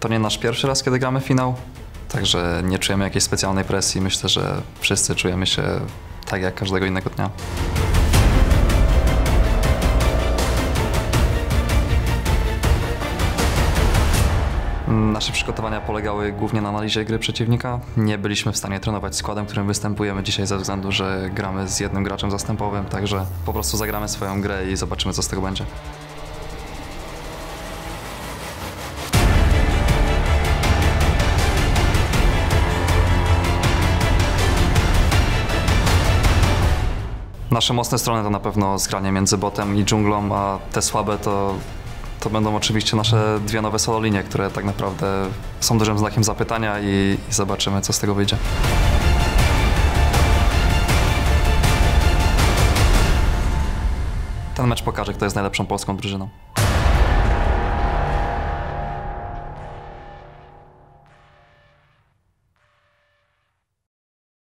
To nie nasz pierwszy raz, kiedy gramy finał, także nie czujemy jakiejś specjalnej presji. Myślę, że wszyscy czujemy się tak jak każdego innego dnia. Nasze przygotowania polegały głównie na analizie gry przeciwnika. Nie byliśmy w stanie trenować składem, którym występujemy dzisiaj ze względu, że gramy z jednym graczem zastępowym, także po prostu zagramy swoją grę i zobaczymy, co z tego będzie. Nasze mocne strony to na pewno zgranie między botem i dżunglą, a te słabe to, to będą oczywiście nasze dwie nowe solo linie, które tak naprawdę są dużym znakiem zapytania i, i zobaczymy, co z tego wyjdzie. Ten mecz pokaże, kto jest najlepszą polską drużyną.